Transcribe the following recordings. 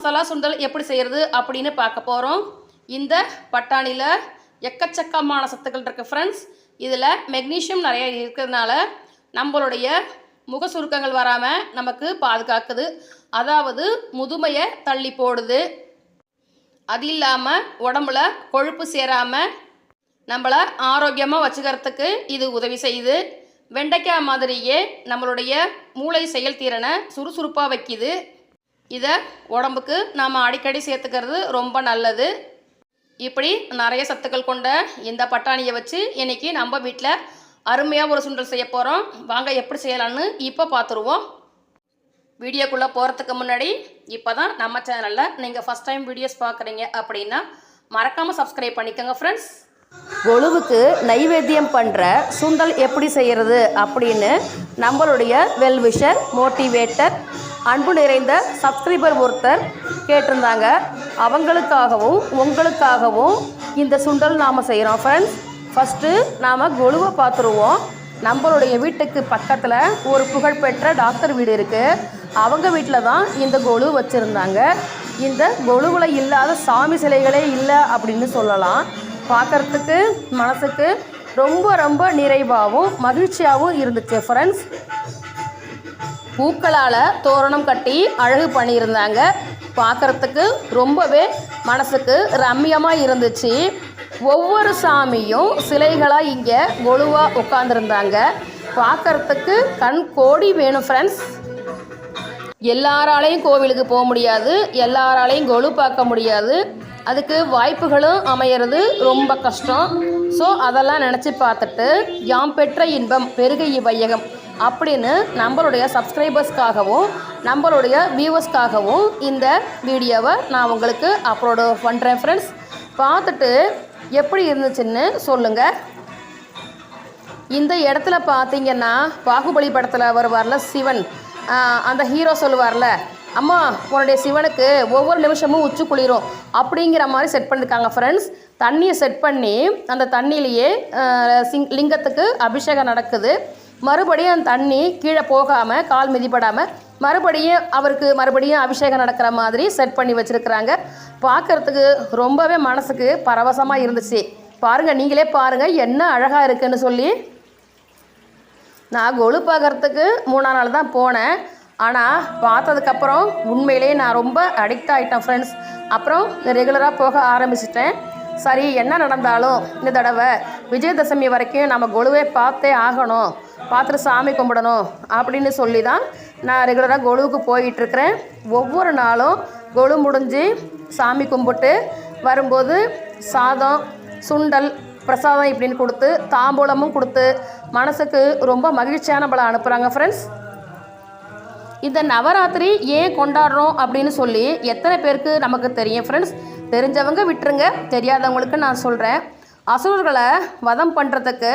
மசாலா சுண்டல் எப்படி செய்கிறது அப்படின்னு பார்க்க போகிறோம் இந்த பட்டாணியில் எக்கச்சக்கமான சத்துக்கள் இருக்குது ஃப்ரெண்ட்ஸ் இதில் மெக்னீஷியம் நிறைய இருக்கிறதுனால நம்மளுடைய முக சுருக்கங்கள் வராமல் நமக்கு பாதுகாக்குது. அதாவது முதுமையை தள்ளி போடுது. அது இல்லாமல் உடம்புல கொழுப்பு சேராமல் நம்மளை ஆரோக்கியமாக வச்சுக்கிறதுக்கு இது உதவி செய்யுது. வெண்டைக்காய் மாதிரியே நம்மளுடைய மூளை செயல்திறனை சுறுசுறுப்பாக வைக்குது. இதை உடம்புக்கு நாம் அடிக்கடி சேர்த்துக்கிறது ரொம்ப நல்லது. இப்படி நிறைய சத்துக்கள் கொண்ட இந்த பட்டாணியை வச்சு இன்றைக்கி நம்ம வீட்டில் அருமையாக ஒரு சுண்டல் செய்ய போகிறோம் வாங்க எப்படி செய்யலான்னு இப்போ பார்த்துருவோம் வீடியோக்குள்ளே போகிறதுக்கு முன்னாடி இப்போ தான் நம்ம சேனலில் நீங்கள் ஃபஸ்ட் டைம் வீடியோஸ் பார்க்குறீங்க அப்படின்னா மறக்காமல் சப்ஸ்கிரைப் பண்ணிக்கோங்க ஃப்ரெண்ட்ஸ் கொழுவுக்கு நைவேத்தியம் பண்ணுற சுண்டல் எப்படி செய்கிறது அப்படின்னு நம்மளுடைய வெல்விஷர் மோட்டிவேட்டர் அன்பு நிறைந்த சப்ஸ்கிரைபர் ஒருத்தர் கேட்டிருந்தாங்க. அவங்களுக்காகவும் உங்களுக்காகவும் இந்த சுண்டல் நாம் செய்கிறோம் ஃப்ரெண்ட்ஸ் ஃபஸ்ட்டு நாம் கொழுவை பார்த்துருவோம் நம்மளுடைய வீட்டுக்கு பக்கத்தில் ஒரு புகழ்பெற்ற டாக்டர் வீடு இருக்குது அவங்க வீட்டில் தான் இந்த கொலு வச்சுருந்தாங்க. இந்த கொலுவில் இல்லாத சாமி சிலைகளே இல்லை அப்படின்னு சொல்லலாம். பார்க்கறதுக்கு மனசுக்கு ரொம்ப ரொம்ப நிறைவாகவும் மகிழ்ச்சியாகவும் இருந்துச்சு ஃப்ரெண்ட்ஸ் பூக்களால் தோரணம் கட்டி அழகு பண்ணியிருந்தாங்க. பார்க்குறதுக்கு ரொம்பவே மனசுக்கு ரம்மியமாக இருந்துச்சு. ஒவ்வொரு சாமியும் சிலைகளாக இங்கே கொலுவாக உட்காந்துருந்தாங்க பார்க்குறதுக்கு கண் கோடி வேணும் ஃப்ரெண்ட்ஸ் எல்லாராலையும் கோவிலுக்கு போக முடியாது. எல்லாராலையும் கொலு பார்க்க முடியாது. அதுக்கு வாய்ப்புகளும் அமையிறது ரொம்ப கஷ்டம். ஸோ அதெல்லாம் நினச்சி பார்த்துட்டு யாம் பெற்ற இன்பம் பெருக வையகம் அப்படின்னு நம்மளுடைய சப்ஸ்கிரைபர்ஸ்க்காகவும் நம்மளுடைய வியூவர்ஸ்க்காகவும் இந்த வீடியோவை நான் உங்களுக்கு அப்லோடு பண்ணுறேன் ஃப்ரெண்ட்ஸ் பார்த்துட்டு எப்படி இருந்துச்சுன்னு சொல்லுங்கள் இந்த இடத்துல பார்த்தீங்கன்னா பாகுபலி படத்தில் வருவார்ல சிவன். அந்த ஹீரோ சொல்லுவார்ல அம்மா உன்னுடைய சிவனுக்கு ஒவ்வொரு நிமிஷமும் உச்சி குளிரும் அப்படிங்கிற மாதிரி செட் பண்ணியிருக்காங்க ஃப்ரெண்ட்ஸ் தண்ணியை செட் பண்ணி அந்த தண்ணியிலேயே சிங் லிங்கத்துக்கு அபிஷேகம் நடக்குது. மறுபடியும் அந்த தண்ணி கீழே போகாமல் கால் மிதிப்படாமல் மறுபடியும் அவருக்கு மறுபடியும் அபிஷேகம் நடக்கிற மாதிரி செட் பண்ணி வச்சுருக்குறாங்க. பார்க்கறதுக்கு ரொம்பவே மனசுக்கு பரவசமாக இருந்துச்சு. பாருங்கள் நீங்களே பாருங்கள் என்ன அழகாக இருக்குன்னு சொல்லி. நான் கொலு பார்க்கறதுக்கு மூணா நாள் தான் போனேன். ஆனால் பார்த்ததுக்கப்புறம் உண்மையிலேயே நான் ரொம்ப அடிக்ட் ஆகிட்டேன் ஃப்ரெண்ட்ஸ் அப்புறம் ரெகுலராக போக ஆரம்பிச்சிட்டேன். சரி என்ன நடந்தாலும் இந்த தடவை விஜயதசமி வரைக்கும் நம்ம கொலுவே பார்த்தே ஆகணும். பார்த்துட்டு சாமி கும்பிடணும் அப்படின்னு சொல்லி தான் நான் ரெகுலராக கொலுவுக்கு போயிட்டுருக்கிறேன். ஒவ்வொரு நாளும் கொலு முடிஞ்சு சாமி கும்பிட்டு வரும்போது சாதம் சுண்டல் பிரசாதம் இப்படின்னு கொடுத்து தாம்பூலமும் கொடுத்து மனசுக்கு ரொம்ப மகிழ்ச்சியான பல அனுப்புகிறாங்க ஃப்ரெண்ட்ஸ் இந்த நவராத்திரி ஏன் கொண்டாடுறோம் அப்படின்னு சொல்லி எத்தனை பேருக்கு நமக்கு தெரியும் ஃப்ரெண்ட்ஸ் தெரிஞ்சவங்க விட்டுருங்க தெரியாதவங்களுக்கு நான் சொல்கிறேன் அசுரர்களை வதம் பண்ணுறதுக்கு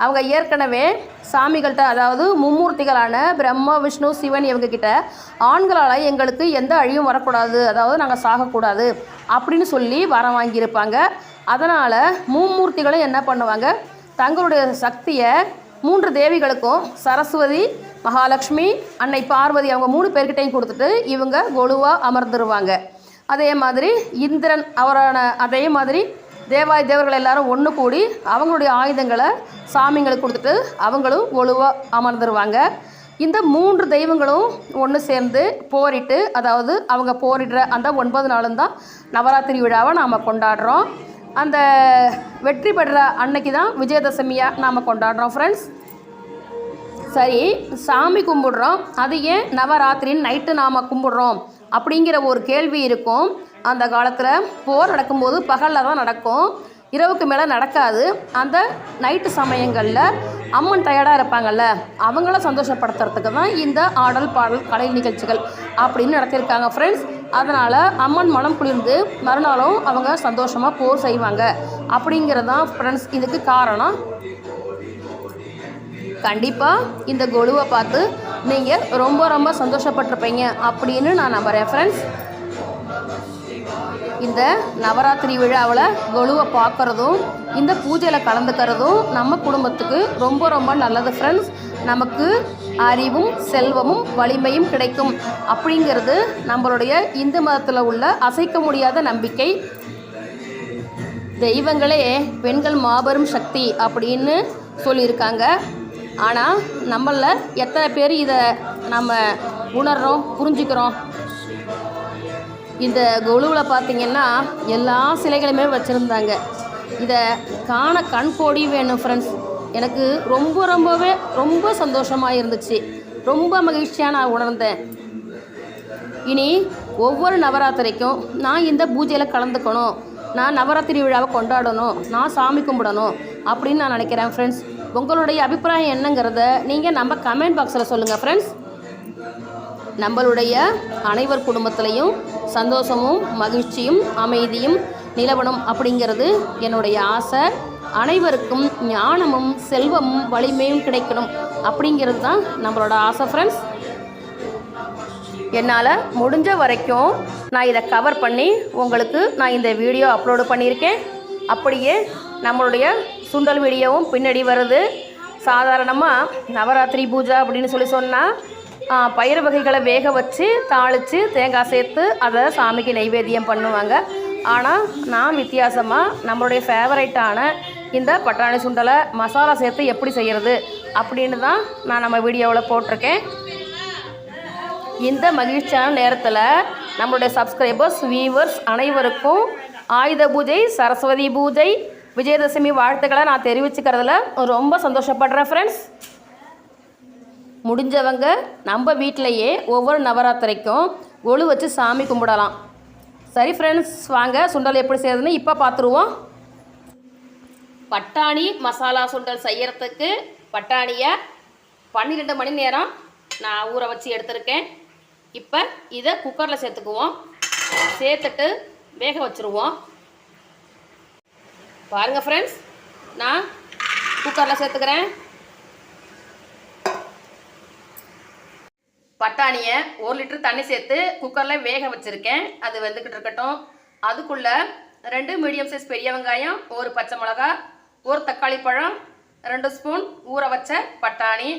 அவங்க ஏற்கனவே சாமிகள்கிட்ட அதாவது மும்மூர்த்திகளான பிரம்மா விஷ்ணு சிவன் இவங்கக்கிட்ட ஆண்களால் எங்களுக்கு எந்த அழிவும் வரக்கூடாது அதாவது நாங்கள் சாகக்கூடாது அப்படின்னு சொல்லி வரம் வாங்கியிருப்பாங்க. அதனால் மும்மூர்த்திகளும் என்ன பண்ணுவாங்க? தங்களுடைய சக்தியை மூன்று தேவிகளுக்கும் சரஸ்வதி மகாலட்சுமி அன்னை பார்வதி அவங்க மூணு பேர்கிட்டையும் கொடுத்துட்டு இவங்க கொலுவாக அமர்ந்துருவாங்க. அதே மாதிரி இந்திரன் அவரான அதே மாதிரி தேவாய் தேவர்கள் எல்லாரும் ஒன்று கூடி அவங்களுடைய ஆயுதங்களை சாமிங்களுக்கு கொடுத்துட்டு அவங்களும் ஒழுவாக அமர்ந்துருவாங்க. இந்த மூன்று தெய்வங்களும் ஒன்று சேர்ந்து போரிட்டு அதாவது அவங்க போரிடுற அந்த ஒன்பது நாளும் தான் நவராத்திரி விழாவை நாம் கொண்டாடுறோம். அந்த வெற்றி பெற்ற அன்னைக்கு தான் விஜயதசமியாக நாம் கொண்டாடுறோம் ஃப்ரெண்ட்ஸ் சரி சாமி கும்பிடுறோம். அது ஏன் நவராத்திரின்னு நைட்டு நாம் கும்பிடுறோம்? அப்படிங்கிற ஒரு கேள்வி இருக்கும். அந்த காலத்தில் போர் நடக்கும்போது பகலில் தான் நடக்கும். இரவுக்கு மேலே நடக்காது. அந்த நைட்டு சமயங்களில் அம்மன் டயர்டாக இருப்பாங்கல்ல அவங்கள சந்தோஷப்படுத்துறதுக்கு தான் இந்த ஆடல் பாடல் கலை நிகழ்ச்சிகள் அப்படின்னு நடத்தியிருக்காங்க ஃப்ரெண்ட்ஸ் அதனால் அம்மன் மனம் குளிர்ந்து மறுநாளும் அவங்க சந்தோஷமாக போர் செய்வாங்க அப்படிங்கிறது தான் ஃப்ரெண்ட்ஸ் இதுக்கு காரணம். கண்டிப்பாக இந்த கொலுவை பார்த்து நீங்கள் ரொம்ப ரொம்ப சந்தோஷப்பட்டிருப்பீங்க அப்படின்னு நான் நம்புகிறேன் ஃப்ரெண்ட்ஸ் இந்த நவராத்திரி விழாவில் கொலுவை பார்க்குறதும் இந்த பூஜையில் கலந்துக்கிறதும் நம்ம குடும்பத்துக்கு ரொம்ப ரொம்ப நல்லது ஃப்ரெண்ட்ஸ் நமக்கு அறிவும் செல்வமும் வலிமையும் கிடைக்கும் அப்படிங்கிறது நம்மளுடைய இந்து மதத்தில் உள்ள அசைக்க முடியாத நம்பிக்கை. தெய்வங்களே பெண்கள் மாபெரும் சக்தி அப்படின்னு சொல்லியிருக்காங்க. ஆனால் நம்மளில் எத்தனை பேர் இதை நம்ம உணர்கிறோம் புரிஞ்சுக்கிறோம்? இந்த குழுவில் பார்த்திங்கன்னா எல்லா சிலைகளுமே வச்சுருந்தாங்க. இதை காண கண் கோடி வேணும் ஃப்ரெண்ட்ஸ் எனக்கு ரொம்ப ரொம்பவே ரொம்ப சந்தோஷமாக இருந்துச்சு. ரொம்ப மகிழ்ச்சியாக நான் உணர்ந்தேன். இனி ஒவ்வொரு நவராத்திரிக்கும் நான் இந்த பூஜையில் கலந்துக்கணும். நான் நவராத்திரி விழாவை கொண்டாடணும். நான் சாமி கும்பிடணும் அப்படின்னு நான் நினைக்கிறேன் ஃப்ரெண்ட்ஸ் உங்களுடைய அபிப்பிராயம் என்னங்கிறத நீங்கள் நம்ம கமெண்ட் பாக்ஸில் சொல்லுங்கள் ஃப்ரெண்ட்ஸ் நம்மளுடைய அனைவர் குடும்பத்திலையும் சந்தோஷமும் மகிழ்ச்சியும் அமைதியும் நிலவனம் அப்படிங்கிறது என்னுடைய ஆசை. அனைவருக்கும் ஞானமும் செல்வமும் வலிமையும் கிடைக்கணும் அப்படிங்கிறது தான் நம்மளோட ஆசை ஃப்ரெண்ட்ஸ் என்னால் முடிஞ்ச வரைக்கும் நான் இதை கவர் பண்ணி உங்களுக்கு நான் இந்த வீடியோ அப்லோடு பண்ணியிருக்கேன். அப்படியே நம்மளுடைய சுண்டல் வீடியோவும் பின்னாடி வருது. சாதாரணமாக நவராத்திரி பூஜை அப்படின்னு சொல்லி சொன்னால் பயிர் வகைகளை வேக வச்சு தாளித்து தேங்காய் சேர்த்து அதை சாமிக்கு நைவேத்தியம் பண்ணுவாங்க. ஆனால் நான் வித்தியாசமாக நம்மளுடைய ஃபேவரைட்டான இந்த பட்டாணி சுண்டலை மசாலா சேர்த்து எப்படி செய்கிறது அப்படின்னு தான் நான் நம்ம வீடியோவில் போட்டிருக்கேன். இந்த மகிழ்ச்சியான நேரத்தில் நம்மளுடைய சப்ஸ்கிரைபர்ஸ் வியூவர்ஸ் அனைவருக்கும் ஆயுத பூஜை சரஸ்வதி பூஜை விஜயதசமி வாழ்த்துக்களை நான் தெரிவிச்சுக்கிறதுல ரொம்ப சந்தோஷப்படுறேன் ஃப்ரெண்ட்ஸ் முடிஞ்சவங்க நம்ம வீட்டிலையே ஒவ்வொரு நவராத்திரிக்கும் ஒழு வச்சு சாமி கும்பிடலாம். சரி ஃப்ரெண்ட்ஸ் வாங்க. சுண்டல் எப்படி செய்யறதுன்னு இப்போ பார்த்துருவோம் பட்டாணி மசாலா சுண்டல் செய்யறதுக்கு பட்டாணியை பன்னிரெண்டு மணி நேரம் நான் ஊற வச்சு எடுத்திருக்கேன். இப்போ இதை குக்கரில் சேர்த்துக்குவோம். சேர்த்துட்டு வேக வச்சுருவோம். பாருங்கள் ஃப்ரெண்ட்ஸ் நான் குக்கரில் சேர்த்துக்கிறேன். பட்டாணியை ஒரு லிட்டர் தண்ணி சேர்த்து குக்கரில் வேக வச்சுருக்கேன். அது வெந்துக்கிட்டு இருக்கட்டும். அதுக்குள்ளே ரெண்டு மீடியம் சைஸ் பெரிய வெங்காயம் ஒரு பச்சை மிளகா ஒரு தக்காளி பழம் ரெண்டு ஸ்பூன் ஊற வச்ச பட்டாணி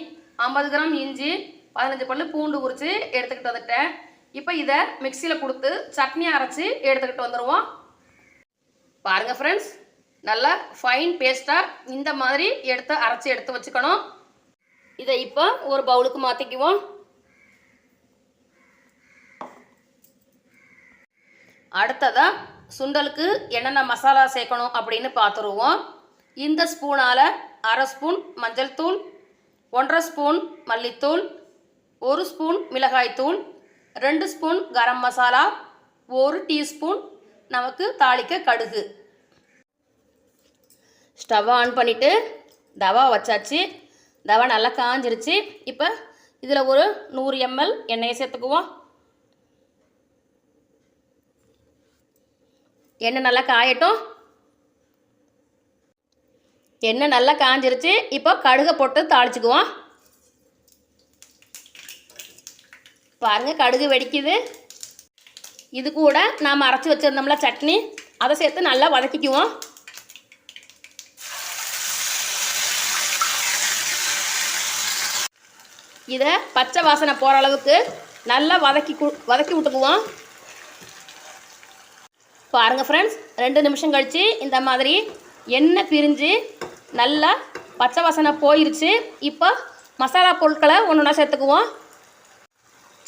ஐம்பது கிராம் இஞ்சி பதினஞ்சு பல்லு பூண்டு உரித்து எடுத்துக்கிட்டு வந்துட்டேன். இப்போ இதை மிக்சியில் கொடுத்து சட்னி அரைச்சி எடுத்துக்கிட்டு வந்துடுவோம் பாருங்கள் ஃப்ரெண்ட்ஸ் நல்லா ஃபைன் பேஸ்ட்டாக இந்த மாதிரி எடுத்து அரைச்சி எடுத்து வச்சுக்கணும். இதை இப்போ ஒரு பவுலுக்கு மாற்றிக்குவோம் அடுத்ததாக சுண்டலுக்கு என்னென்ன மசாலா சேர்க்கணும் அப்படின்னு பார்த்துருவோம். இந்த ஸ்பூனால் அரை ஸ்பூன் மஞ்சள் தூள் ஒன்றரை ஸ்பூன் மல்லித்தூள் ஒரு ஸ்பூன் மிளகாய்த்தூள் ரெண்டு ஸ்பூன் கரம் மசாலா ஒரு டீஸ்பூன் நமக்கு தாளிக்க கடுகு. ஸ்டவ் ஆன் பண்ணிவிட்டு தவா வச்சாச்சு. தவா நல்லா காஞ்சிருச்சு. இப்போ இதில் ஒரு நூறு எம்எல் எண்ணெயை சேர்த்துக்குவோம். எண்ணெய் நல்லா காயட்டும். எண்ணெய் நல்லா காஞ்சிருச்சு. இப்போ கடுகை போட்டு தாளிச்சுக்குவோம். பாருங்கள் கடுகு வெடிக்குது. இது கூட நாம் அரைச்சி வச்சுருந்தோம்ல சட்னி. அதை சேர்த்து நல்லா வதக்கிக்குவோம். இதை பச்சை வாசனை போகிற அளவுக்கு நல்லா வதக்கி கு வதக்கி விட்டுக்குவோம். பாருங்கள் ஃப்ரெண்ட்ஸ் ரெண்டு நிமிஷம் கழித்து இந்த மாதிரி எண்ணெய் பிரிஞ்சு நல்லா பச்சை வாசனை போயிருச்சு. இப்போ மசாலா பொருட்களை ஒன்று ஒன்றா சேர்த்துக்குவோம்.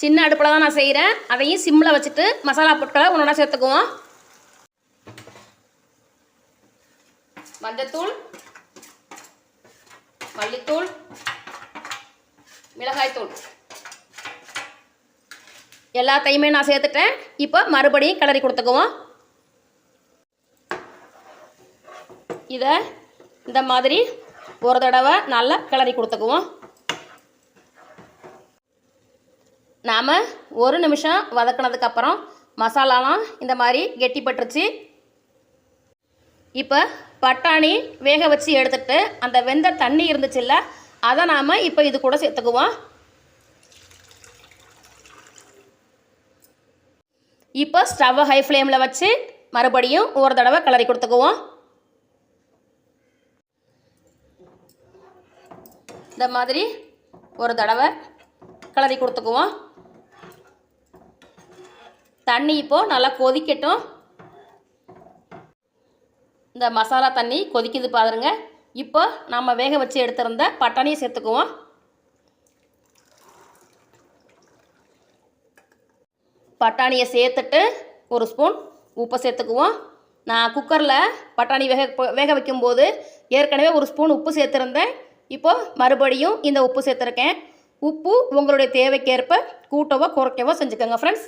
சின்ன அடுப்பில் தான் நான் செய்கிறேன் அதையும் சிம்மில் வச்சுட்டு மசாலா பொருட்களை ஒன்று ஒன்றா சேர்த்துக்குவோம். மஞ்சத்தூள் மல்லித்தூள் மிளகாய்த்தூள். எல்லாத்தையுமே நான் சேர்த்துட்டேன். இப்போ மறுபடியும் கிளறி கொடுத்துக்குவோம். இதை இந்த மாதிரி ஒரு தடவை நல்லா கிளறி கொடுத்துக்குவோம். நாம் ஒரு நிமிஷம் வதக்கினதுக்கப்புறம் மசாலாலாம் இந்த மாதிரி கெட்டிப்பட்டுருச்சு. இப்போ பட்டாணி வேக வச்சு எடுத்துட்டு அந்த வெந்த தண்ணி இருந்துச்சுல்ல அதை நாம் இப்போ இது கூட சேர்த்துக்குவோம். இப்போ ஸ்டவ்வை ஹை ஃப்ளேமில் வச்சு மறுபடியும் ஒரு தடவை கிளறி கொடுத்துக்குவோம். இந்த மாதிரி ஒரு தடவை கிளறி கொடுத்துக்குவோம். தண்ணி இப்போது நல்லா கொதிக்கட்டும். இந்த மசாலா தண்ணி கொதிக்குது பாருங்கள் இப்போ நம்ம வேக வச்சு எடுத்திருந்த பட்டாணியை சேர்த்துக்குவோம். பட்டாணியை சேர்த்துட்டு ஒரு ஸ்பூன் உப்பை சேர்த்துக்குவோம். நான் குக்கரில் பட்டாணி வேக வேக வைக்கும்போது ஏற்கனவே ஒரு ஸ்பூன் உப்பு சேர்த்துருந்தேன். இப்போது மறுபடியும் இந்த உப்பு சேர்த்துருக்கேன். உப்பு உங்களுடைய தேவைக்கேற்ப கூட்டவோ குறைக்கவோ செஞ்சுக்கோங்க ஃப்ரெண்ட்ஸ்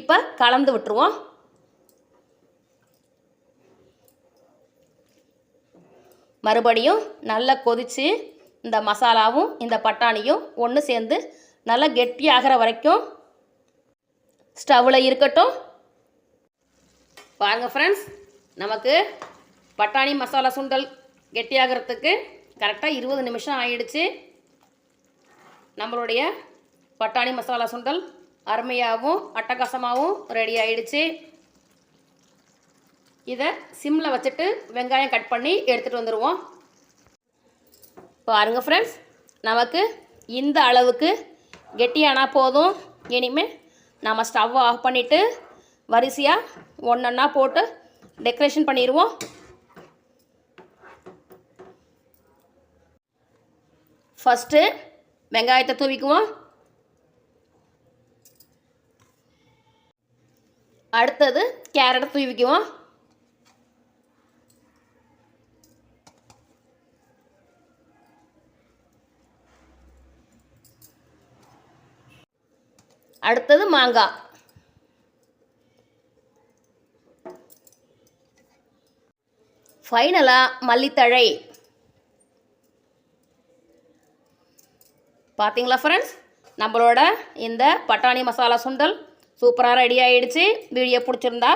இப்போ கலந்து விட்டுருவோம். மறுபடியும் நல்லா கொதித்து இந்த மசாலாவும் இந்த பட்டாணியும் ஒன்று சேர்ந்து நல்லா கெட்டியாகிற வரைக்கும் ஸ்டவ்வில் இருக்கட்டும். பாருங்கள் ஃப்ரெண்ட்ஸ் நமக்கு பட்டாணி மசாலா சுண்டல் கெட்டியாகிறதுக்கு கரெக்டாக இருபது நிமிஷம் ஆயிடுச்சு. நம்மளுடைய பட்டாணி மசாலா சுண்டல் அருமையாகவும் அட்டகாசமாகவும் ரெடி ஆயிடுச்சு. இதை சிம்மில் வச்சுட்டு வெங்காயம் கட் பண்ணி எடுத்துகிட்டு வந்துடுவோம் பாருங்க ஃப்ரெண்ட்ஸ் நமக்கு இந்த அளவுக்கு கெட்டியானா போதும். இனிமேல் நம்ம ஸ்டவ் ஆஃப் பண்ணிவிட்டு வரிசையாக ஒன்றா போட்டு டெக்கரேஷன் பண்ணிடுவோம் ஃபஸ்ட்டு வெங்காயத்தை தூவிக்குவோம். அடுத்தது கேரட்டை தூவிக்குவோம். அடுத்தது மாங்காய் ஃபைனலாக மல்லித்தழை. பார்த்தீங்களா ஃப்ரெண்ட்ஸ் நம்மளோட இந்த பட்டாணி மசாலா சுண்டல் சூப்பராக ரெடி ஆகிடுச்சு வீடியோ பிடிச்சிருந்தா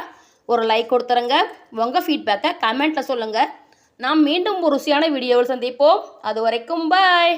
ஒரு லைக் கொடுத்துருங்க. உங்கள் ஃபீட்பேக்கை கமெண்ட்டில் சொல்லுங்கள் நாம் மீண்டும் ஒரு ருசியான வீடியோவில் சந்திப்போம். அது வரைக்கும் பாய்